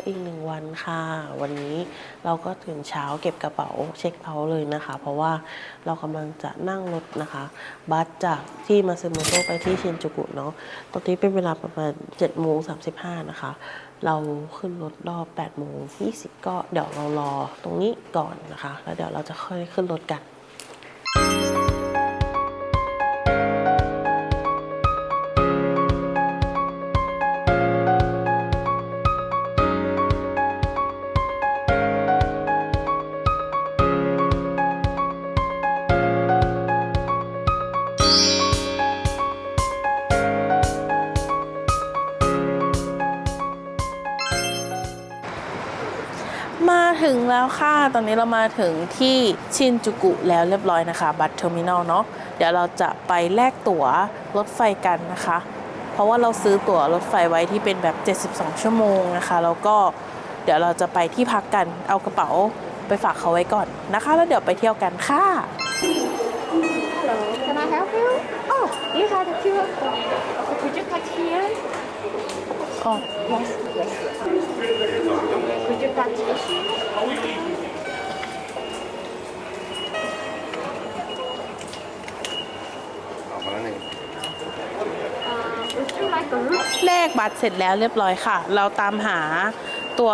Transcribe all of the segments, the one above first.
แล้วอีกหนึ่งวันค่ะ วันนี้เราก็ตื่นเช้าเก็บกระเป๋าเช็คเอาท์เลยนะคะ เพราะว่าเรากำลังจะนั่งรถนะคะ บัสจากที่มาซึโมโตไปที่ชินจูกุเนาะตอนนี้เป็นเวลาประมาณ7โมง35นะคะ เราขึ้นรถรอบ8โมง20ก็เดี๋ยวเรารอตรงนี้ก่อนนะคะ แล้วเดี๋ยวเราจะค่อยขึ้นรถกัน มาถึงแล้วค่ะ ตอนนี้เรามาถึงที่ชินจูกุแล้วเรียบร้อยนะคะ บัตเทอร์มินอลเนาะ เดี๋ยวเราจะไปแลกตั๋วรถไฟกันนะคะ เพราะว่าเราซื้อตั๋วรถไฟไว้ที่เป็นแบบ 72 ชั่วโมงนะคะ แล้วก็เดี๋ยวเราจะไปที่พักกัน เอากระเป๋าไปฝากเขาไว้ก่อนนะคะ แล้วเดี๋ยวไปเที่ยวกันค่ะ Hello, can I help you? Oh, you had a QR code. Could you touch here? อ๋อ Yes. Could you touch this? ออกมาแล้วหนึ่ง Uh, would you like a room? แลกบัตรเสร็จแล้วเรียบร้อยค่ะ เราตามหาตัว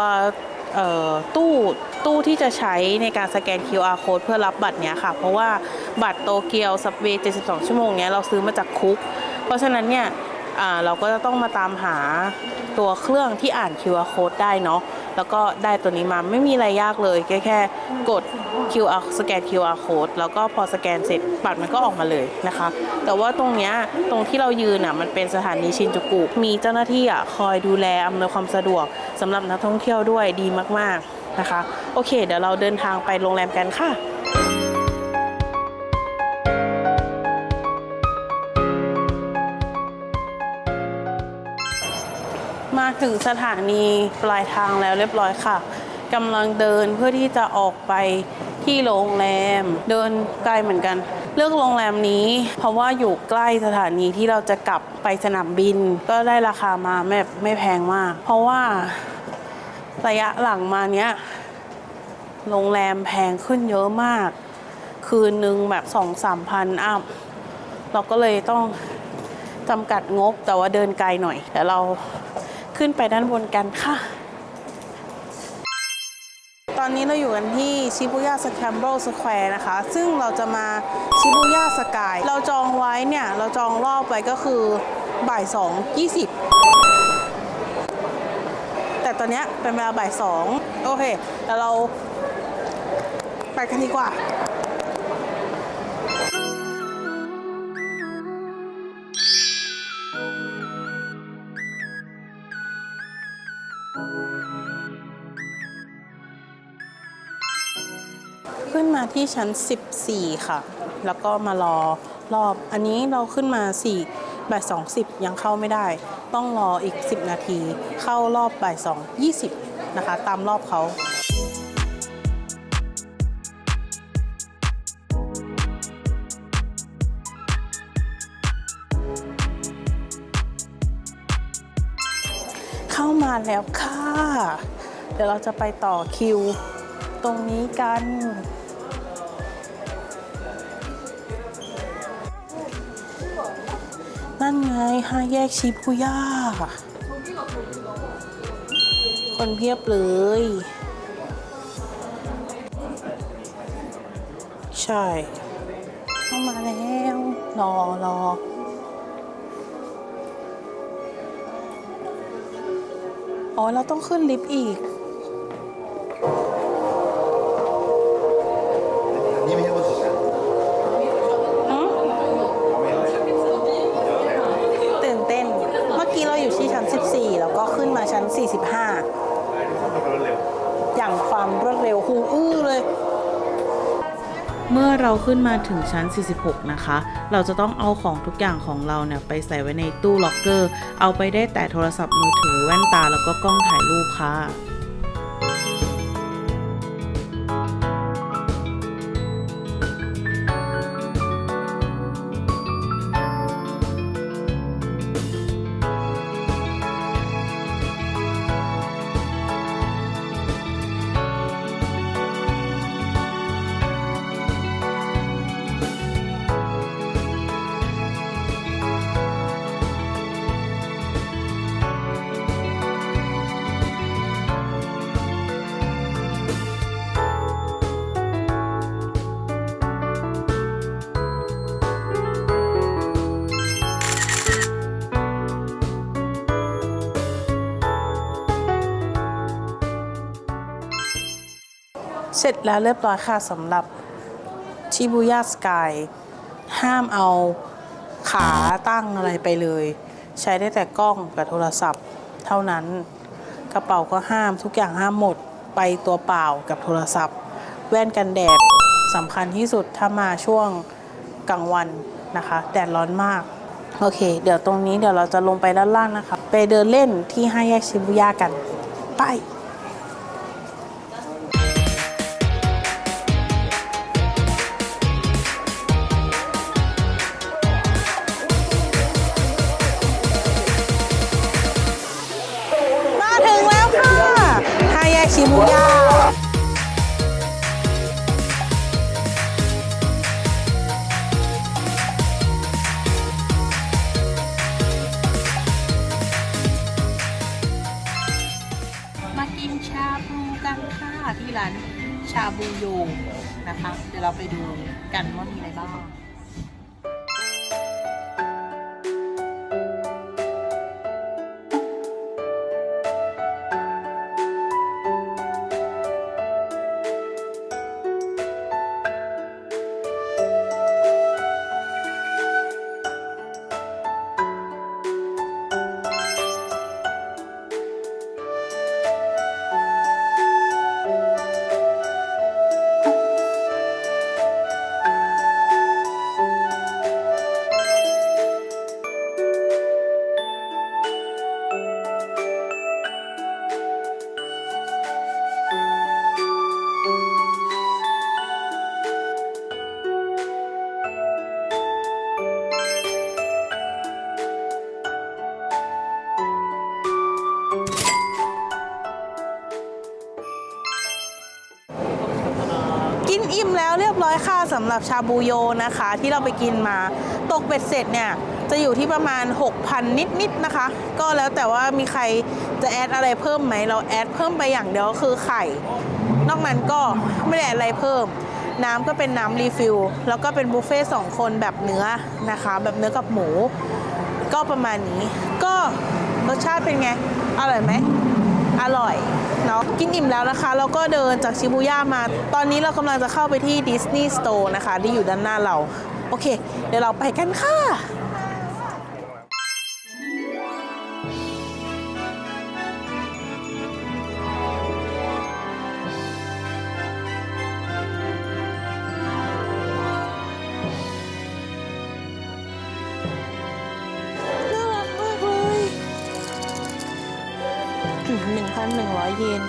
เอ่อตู้ตู้ที่จะใช้ในการสแกน QR code เพื่อรับบัตรเนี้ยค่ะ เพราะว่าบัตรโตเกียว ซับเวย์72 ชั่วโมงเนี้ยเราซื้อมาจากคุก เพราะฉะนั้นเนี่ย เราก็จะต้องมาตามหาตัวเครื่องที่อ่าน QR code ได้เนาะแล้วก็ได้ตัวนี้มาไม่มีอะไรยากเลยแค่แค่กด QR สแกน QR code แล้วก็พอสแกนเสร็จบัตรมันก็ออกมาเลยนะคะ แต่ว่าตรงเนี้ยตรงที่เรายืนอะมันเป็นสถานีชินจูกุมีเจ้าหน้าที่อะคอยดูแลอำนวยความสะดวกสำหรับนักท่องเที่ยวด้วยดีมากๆนะคะ โอเค เดี๋ยวเราเดินทางไปโรงแรมกันค่ะ ถึงสถานีปลายทางแล้วเรียบร้อยค่ะกำลังเดินเพื่อที่จะออกไปที่โรงแรม เดินไกลเหมือนกัน เลือกโรงแรมนี้ เพราะว่าอยู่ใกล้สถานีที่เราจะกลับไปสนามบิน ก็ได้ราคามาไม่ไม่แพงมาก เพราะว่าระยะหลังมาเนี้ยโรงแรมแพงขึ้นเยอะมาก คืนนึงแบบสองสามพันอัพเราก็เลยต้องจำกัดงบแต่ว่าเดินไกลหน่อยแต่เรา ขึ้นไปด้านบนกันค่ะ ตอนนี้เราอยู่กันที่ชิบุย่าสแคมเบิลสแควร์นะคะ ซึ่งเราจะมาชิบุย่าสกาย เราจองไว้เนี่ย เราจองรอบไว้ก็คือบ่ายสองยี่สิบแต่ตอนนี้เป็นเวลาบ่ายสองโอเคแล้วเราไปกันดีกว่า ขึ้นมาที่ชั้น 14 ค่ะ แล้วก็มารอรอบ อันนี้เราขึ้นมา4บ่าย20ยังเข้าไม่ได้ ต้องรออีก 10 นาที เข้ารอบบ่าย2 20 นะคะ ตามรอบเขาเข้ามาแล้วค่ะ เดี๋ยวเราจะไปต่อคิว ตรงนี้กัน นั่นไงห้าแยกชิบุย่า คนเพียบเลย ใช่เข้ามาแล้ว รอรออ๋อ เราต้องขึ้นลิฟต์อีก เราขึ้นมาถึงชั้น 46 นะคะ เราจะต้องเอาของทุกอย่างของเราเนี่ยไปใส่ไว้ในตู้ล็อกเกอร์ เอาไปได้แต่โทรศัพท์มือถือแว่นตาแล้วก็กล้องถ่ายรูปค่ะ เสร็จแล้วเรียบร้อยค่ะสำหรับชิบูย่าสกายห้ามเอาขาตั้งอะไรไปเลย ใช้ได้แต่กล้องกับโทรศัพท์เท่านั้น กระเป๋าก็ห้ามทุกอย่างห้ามหมดไปตัวเปล่ากับโทรศัพท์ แว่นกันแดดสำคัญที่สุดถ้ามาช่วงกลางวันนะคะ แดดร้อนมาก โอเค เดี๋ยวตรงนี้เดี๋ยวเราจะลงไปด้านล่างนะคะ ไปเดินเล่นที่ห้าแยกชิบุย่ากัน ไป อยู่นะคะ เดี๋ยวเราไปดูกันว่ามีอะไรบ้าง กินอิ่มแล้วเรียบร้อยค่ะสำหรับชาบูโยนะคะ ที่เราไปกินมาตกเบ็ดเสร็จเนี่ยจะอยู่ที่ประมาณ 6,000 นิดๆนะคะ ก็แล้วแต่ว่ามีใครจะแอดอะไรเพิ่มไหมเราแอดเพิ่มไปอย่างเดียวคือไข่ นอกนั้นก็ไม่ได้แอดอะไรเพิ่ม น้ำก็เป็นน้ำรีฟิลแล้วก็เป็นบุฟเฟ่ต์สองคนแบบเนื้อนะคะ แบบเนื้อกับหมู ก็ประมาณนี้ ก็รสชาติเป็นไง อร่อยไหมอร่อย เนาะกินอิ่มแล้วนะคะแล้วก็เดินจากชิบูย่ามา ตอนนี้เรากำลังจะเข้าไปที่ดิสนีย์สโตร์นะคะ ที่อยู่ด้านหน้าเรา โอเค เดี๋ยวเราไปกันค่ะ 1,100 เยน